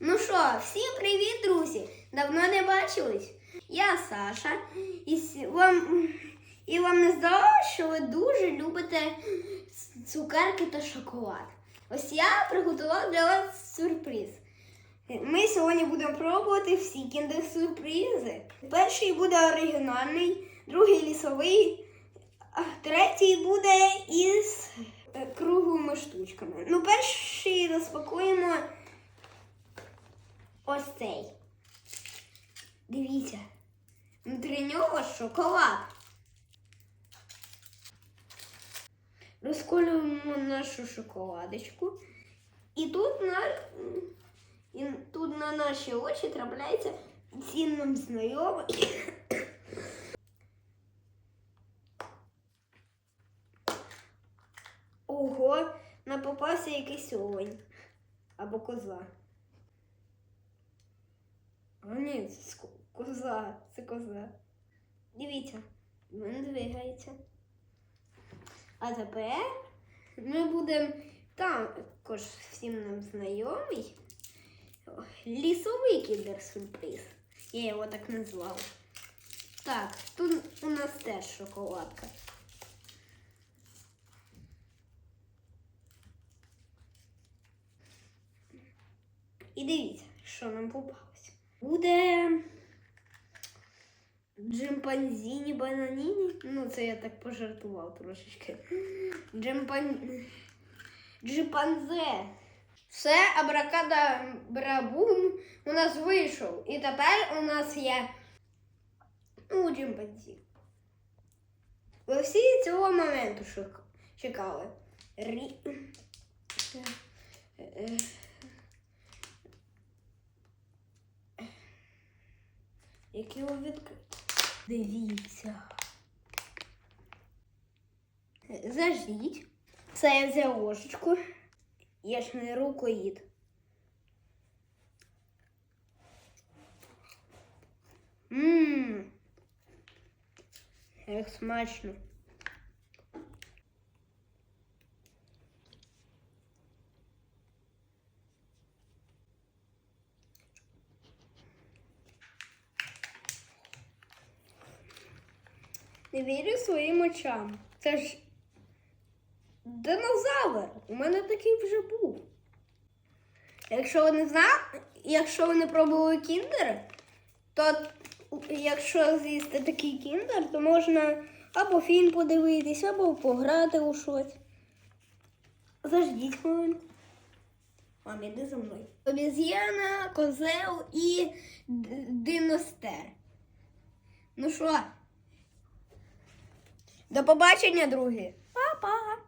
Ну що, всім привіт, друзі! Давно не бачились. Я Саша, і вам, і вам не здалося, що ви дуже любите цукерки та шоколад. Ось я приготував для вас сюрприз. Ми сьогодні будемо пробувати всі кіндер-сюрпризи. Перший буде оригінальний, другий лісовий, а третій буде із е, круглими штучками. Ну, перший розпакуємо ось цей. Дивіться. Внутрі нього шоколад. Розколюємо нашу шоколадочку. І тут на, і тут на наші очі трапляється цін нам знайомий. Ого, на попався якийсь олень. Або коза. Ні, це коза, це коза. Дивіться, він двигається. А тепер ми будемо також всім нам знайомий лісовий кіндер-сюрприз. Я його так назвала. Так, тут у нас теж шоколадка. І дивіться, що нам попалося. Буде джимпанзіні бананіні. Ну, це я так пожартував трошечки. Джимпан... Джипанзе. Все, абракадабрабум у нас вийшов. І тепер у нас є ну, джимпанзі. Ви всі цього моменту шук- чекали. Рі... Як його відкрити? Дивіться. Заждіть. Це я взяв ложечку. Я ж не рукоїд. Ммм. Як смачно. Не вірю своїм очам. Це ж динозавр. У мене такий вже був. Якщо ви не знали, якщо ви не пробували кіндер, то якщо з'їсти такий кіндер, то можна або фільм подивитись, або пограти у щось. Заждіть хвилинку. Мам, іди за мною. Обіз'яна, козел і диностер. Ну що? До побачення, другі. Па-па!